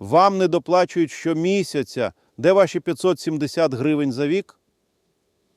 Вам не доплачують щомісяця. Де ваші 570 гривень за вік?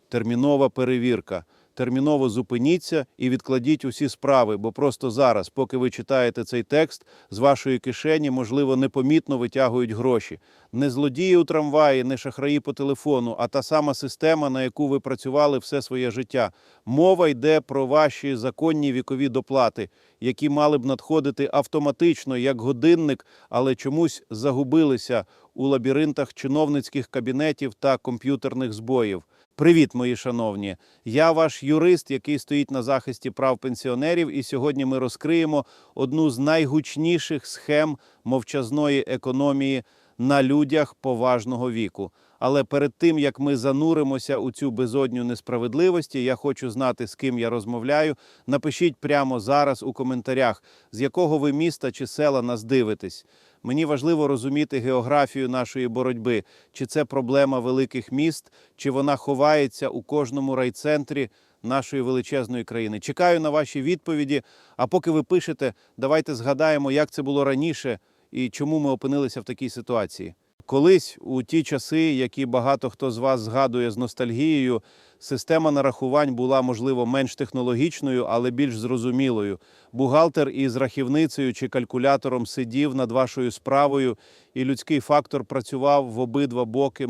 Термінова перевірка. Терміново зупиніться і відкладіть усі справи, бо просто зараз, поки ви читаєте цей текст, з вашої кишені, можливо, непомітно витягують гроші. Не злодії у трамваї, не шахраї по телефону, а та сама система, на яку ви працювали все своє життя. Мова йде про ваші законні вікові доплати, які мали б надходити автоматично, як годинник, але чомусь загубилися у лабіринтах чиновницьких кабінетів та комп'ютерних збоїв. Привіт, мої шановні! Я ваш юрист, який стоїть на захисті прав пенсіонерів, і сьогодні ми розкриємо одну з найгучніших схем мовчазної економії на людях поважного віку. Але перед тим як ми зануримося у цю безодню несправедливості, я хочу знати, з ким я розмовляю. Напишіть прямо зараз у коментарях, з якого ви міста чи села нас дивитесь. Мені важливо розуміти географію нашої боротьби, чи це проблема великих міст, чи вона ховається у кожному райцентрі нашої величезної країни. Чекаю на ваші відповіді. А поки ви пишете, давайте згадаємо, як це було раніше і чому ми опинилися в такій ситуації. Колись у ті часи, які багато хто з вас згадує з ностальгією, система нарахувань була можливо менш технологічною, але більш зрозумілою. Бухгалтер із рахівницею чи калькулятором сидів над вашою справою, і людський фактор працював в обидва боки,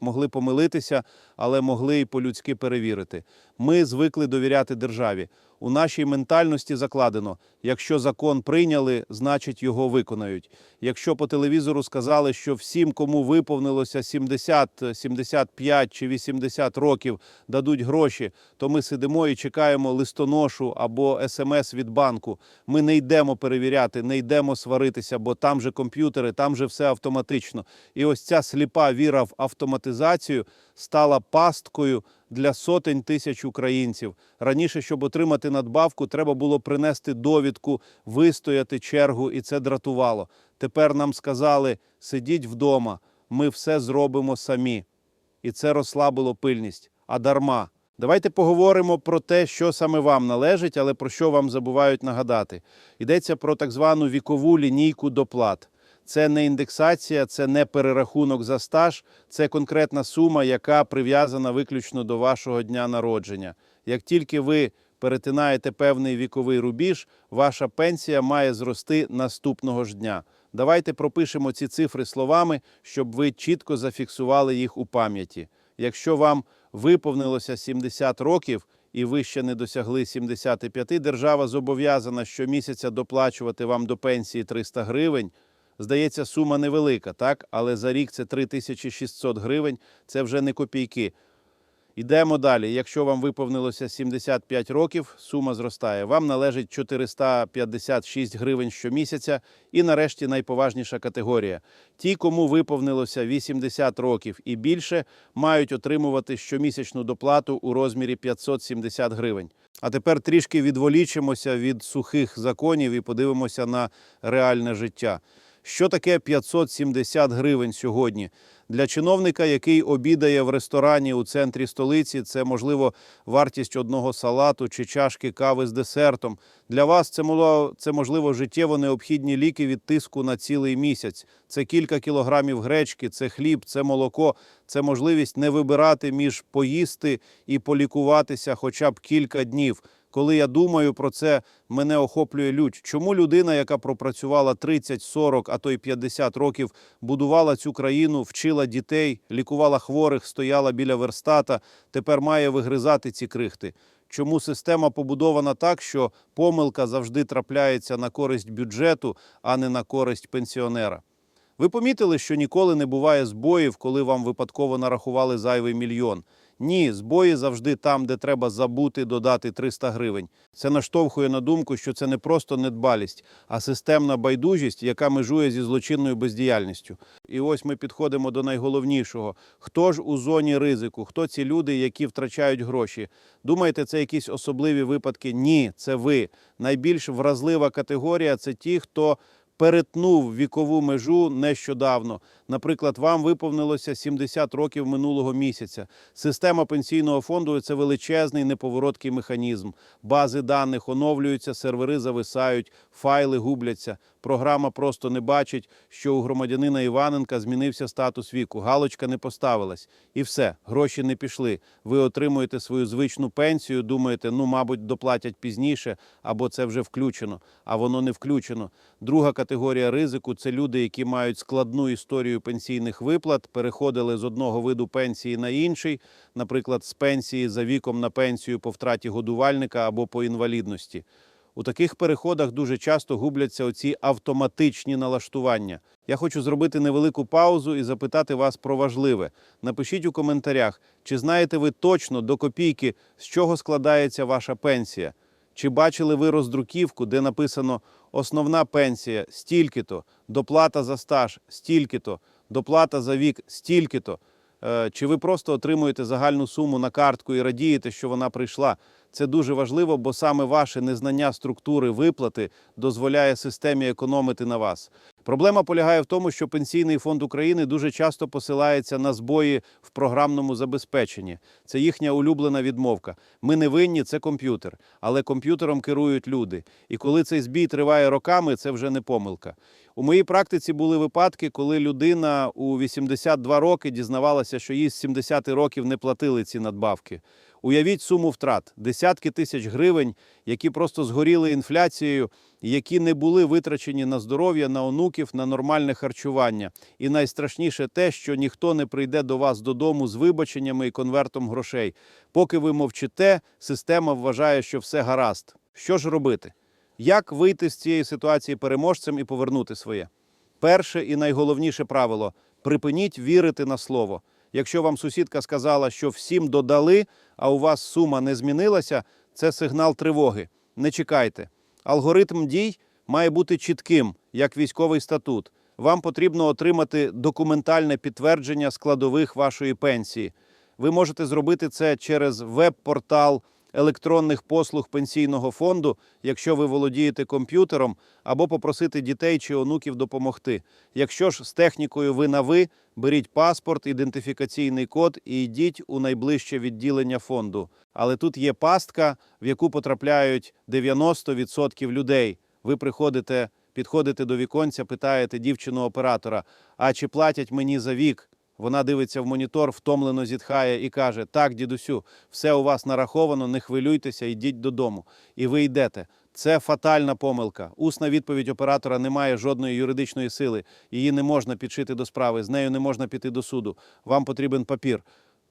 могли помилитися, але могли і по-людськи перевірити. Ми звикли довіряти державі. У нашій ментальності закладено: якщо закон прийняли, значить його виконають. Якщо по телевізору сказали, що всім, кому виповнилося 70, 75 чи 80 років, дадуть гроші, то ми сидимо і чекаємо листоношу або смс від банку. Ми не йдемо перевіряти, не йдемо сваритися, бо там же комп'ютери, там же все автоматично. І ось ця сліпа віра в автоматизацію стала пасткою для сотень тисяч українців. Раніше, щоб отримати надбавку, треба було принести довідку, вистояти чергу, і це дратувало. Тепер нам сказали: сидіть вдома, ми все зробимо самі. І це розслабило пильність. А дарма. Давайте поговоримо про те, що саме вам належить, але про що вам забувають нагадати. Йдеться про так звану вікову лінійку доплат. Це не індексація, це не перерахунок за стаж, це конкретна сума, яка прив'язана виключно до вашого дня народження. Як тільки ви перетинаєте певний віковий рубіж, ваша пенсія має зрости наступного ж дня. Давайте пропишемо ці цифри словами, щоб ви чітко зафіксували їх у пам'яті. Якщо вам виповнилося 70 років і ви ще не досягли 75, держава зобов'язана щомісяця доплачувати вам до пенсії 300 гривень. Здається, сума невелика, так? Але за рік це 3600 гривень, це вже не копійки. Йдемо далі. Якщо вам виповнилося 75 років, сума зростає. Вам належить 456 гривень щомісяця. І нарешті найповажніша категорія. Ті, кому виповнилося 80 років і більше, мають отримувати щомісячну доплату у розмірі 570 гривень. А тепер трішки відволічимося від сухих законів і подивимося на реальне життя. Що таке 570 гривень сьогодні? Для чиновника, який обідає в ресторані у центрі столиці, це можливо вартість одного салату чи чашки кави з десертом. Для вас це це можливо життєво необхідні ліки від тиску на цілий місяць. Це кілька кілограмів гречки, це хліб, це молоко, це можливість не вибирати між поїсти і полікуватися хоча б кілька днів. Коли я думаю про це, мене охоплює лють. Чому людина, яка пропрацювала 30, 40, а то й 50 років, будувала цю країну, вчила дітей, лікувала хворих, стояла біля верстата, тепер має вигризати ці крихти? Чому система побудована так, що помилка завжди трапляється на користь бюджету, а не на користь пенсіонера? Ви помітили, що ніколи не буває збоїв, коли вам випадково нарахували зайвий мільйон. Ні, збої завжди там, де треба забути додати 300 гривень. Це наштовхує на думку, що це не просто недбалість, а системна байдужість, яка межує зі злочинною бездіяльністю. І ось ми підходимо до найголовнішого: хто ж у зоні ризику? Хто ці люди, які втрачають гроші? Думаєте, це якісь особливі випадки? Ні, це ви. Найбільш вразлива категорія це ті, хто перетнув вікову межу нещодавно. Наприклад, вам виповнилося 70 років минулого місяця. Система пенсійного фонду це величезний неповороткий механізм. Бази даних оновлюються, сервери зависають, файли губляться. Програма просто не бачить, що у громадянина Іваненка змінився статус віку. Галочка не поставилась. І все, гроші не пішли. Ви отримуєте свою звичну пенсію, думаєте, ну, мабуть, доплатять пізніше, або це вже включено, а воно не включено. Друга категорія ризику це люди, які мають складну історію пенсійних виплат, переходили з одного виду пенсії на інший, наприклад, з пенсії за віком на пенсію по втраті годувальника або по інвалідності. У таких переходах дуже часто губляться оці автоматичні налаштування. Я хочу зробити невелику паузу і запитати вас про важливе. Напишіть у коментарях, чи знаєте ви точно до копійки, з чого складається ваша пенсія. Чи бачили ви роздруківку, де написано основна пенсія стільки-то, доплата за стаж стільки-то, доплата за вік стільки-то? Е, Чи ви просто отримуєте загальну суму на картку і радієте, що вона прийшла? Це дуже важливо, бо саме ваше незнання структури виплати дозволяє системі економити на вас. Проблема полягає в тому, що Пенсійний фонд України дуже часто посилається на збої в програмному забезпеченні. Це їхня улюблена відмовка. Ми не винні, це комп'ютер, але комп'ютером керують люди. І коли цей збій триває роками, це вже не помилка. У моїй практиці були випадки, коли людина у 82 роки дізнавалася, що їй з 70 років не платили ці надбавки. Уявіть суму втрат десятки тисяч гривень, які просто згоріли інфляцією, які не були витрачені на здоров'я, на онуків, на нормальне харчування. І найстрашніше те, що ніхто не прийде до вас додому з вибаченнями і конвертом грошей. Поки ви мовчите, система вважає, що все гаразд. Що ж робити? Як вийти з цієї ситуації переможцем і повернути своє? Перше і найголовніше правило припиніть вірити на слово. Якщо вам сусідка сказала, що всім додали, а у вас сума не змінилася, це сигнал тривоги. Не чекайте. Алгоритм дій має бути чітким, як військовий статут. Вам потрібно отримати документальне підтвердження складових вашої пенсії. Ви можете зробити це через веб-портал електронних послуг пенсійного фонду, якщо ви володієте комп'ютером, або попросити дітей чи онуків допомогти. Якщо ж з технікою ви на ви, беріть паспорт, ідентифікаційний код і йдіть у найближче відділення фонду. Але тут є пастка, в яку потрапляють 90% людей. Ви приходите, підходите до віконця, питаєте дівчину оператора: а чи платять мені за вік? Вона дивиться в монітор, втомлено зітхає і каже: Так, дідусю, все у вас нараховано, не хвилюйтеся, йдіть додому. І ви йдете. Це фатальна помилка. Усна відповідь оператора не має жодної юридичної сили. Її не можна підшити до справи, з нею не можна піти до суду. Вам потрібен папір.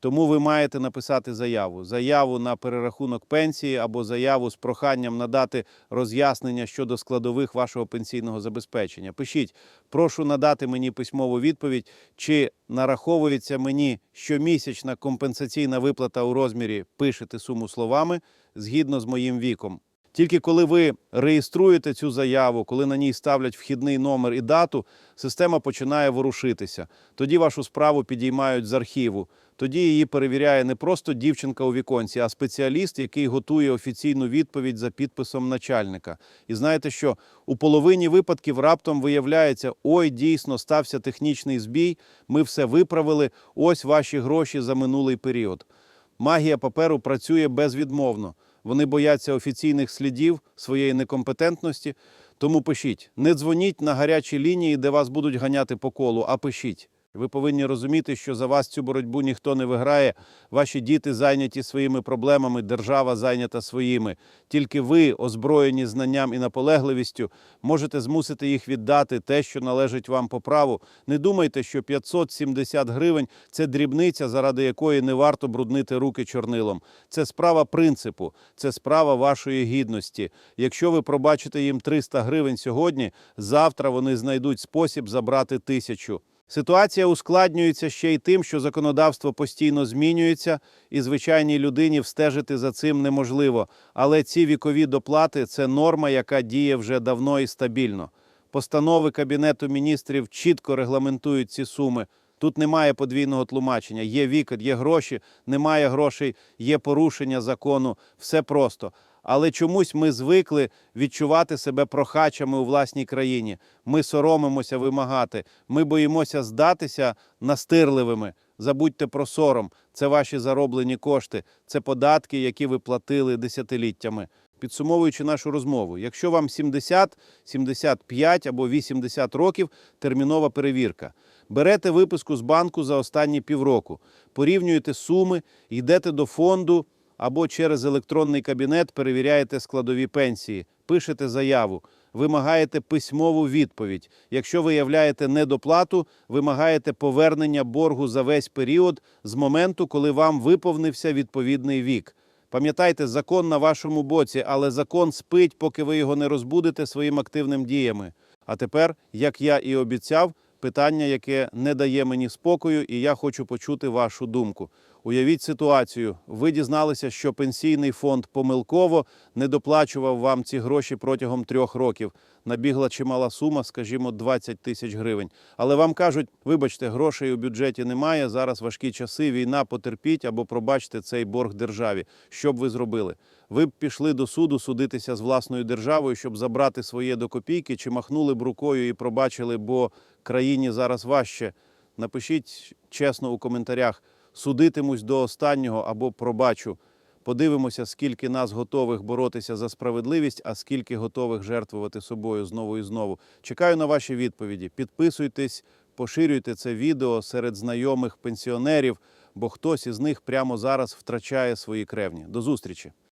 Тому ви маєте написати заяву: заяву на перерахунок пенсії або заяву з проханням надати роз'яснення щодо складових вашого пенсійного забезпечення. Пишіть, прошу надати мені письмову відповідь, чи нараховується мені щомісячна компенсаційна виплата у розмірі, пишете суму словами згідно з моїм віком. Тільки коли ви реєструєте цю заяву, коли на ній ставлять вхідний номер і дату, система починає ворушитися. Тоді вашу справу підіймають з архіву. Тоді її перевіряє не просто дівчинка у віконці, а спеціаліст, який готує офіційну відповідь за підписом начальника. І знаєте що? У половині випадків раптом виявляється, ой, дійсно стався технічний збій, ми все виправили, ось ваші гроші за минулий період. Магія паперу працює безвідмовно. Вони бояться офіційних слідів своєї некомпетентності. Тому пишіть, не дзвоніть на гарячі лінії, де вас будуть ганяти по колу, а пишіть. Ви повинні розуміти, що за вас цю боротьбу ніхто не виграє. Ваші діти зайняті своїми проблемами, держава зайнята своїми. Тільки ви, озброєні знанням і наполегливістю, можете змусити їх віддати те, що належить вам по праву. Не думайте, що 570 гривень це дрібниця, заради якої не варто бруднити руки чорнилом. Це справа принципу, це справа вашої гідності. Якщо ви пробачите їм 300 гривень сьогодні, завтра вони знайдуть спосіб забрати тисячу. Ситуація ускладнюється ще й тим, що законодавство постійно змінюється, і звичайній людині встежити за цим неможливо. Але ці вікові доплати це норма, яка діє вже давно і стабільно. Постанови Кабінету міністрів чітко регламентують ці суми. Тут немає подвійного тлумачення. Є вік, є гроші, немає грошей, є порушення закону. Все просто. Але чомусь ми звикли відчувати себе прохачами у власній країні. Ми соромимося вимагати. Ми боїмося здатися настирливими. Забудьте про сором. Це ваші зароблені кошти, це податки, які ви платили десятиліттями. підсумовуючи нашу розмову, якщо вам 70, 75 або 80 років, термінова перевірка. Берете виписку з банку за останні півроку, порівнюєте суми, йдете до фонду або через електронний кабінет перевіряєте складові пенсії, пишете заяву, вимагаєте письмову відповідь. Якщо виявляєте недоплату, вимагаєте повернення боргу за весь період з моменту, коли вам виповнився відповідний вік. Пам'ятайте, закон на вашому боці, але закон спить, поки ви його не розбудите своїм активним діями. А тепер, як я і обіцяв, питання, яке не дає мені спокою, і я хочу почути вашу думку. Уявіть ситуацію. Ви дізналися, що пенсійний фонд помилково не доплачував вам ці гроші протягом трьох років. Набігла чимала сума, скажімо, 20 тисяч гривень. Але вам кажуть, вибачте, грошей у бюджеті немає. Зараз важкі часи, війна, потерпіть або пробачте цей борг державі. Що б ви зробили? Ви б пішли до суду судитися з власною державою, щоб забрати своє до копійки, чи махнули б рукою і пробачили, бо країні зараз важче. Напишіть чесно у коментарях, судитимусь до останнього або пробачу. Подивимося, скільки нас готових боротися за справедливість, а скільки готових жертвувати собою знову і знову. Чекаю на ваші відповіді. Підписуйтесь, поширюйте це відео серед знайомих пенсіонерів, бо хтось із них прямо зараз втрачає свої кревні. До зустрічі!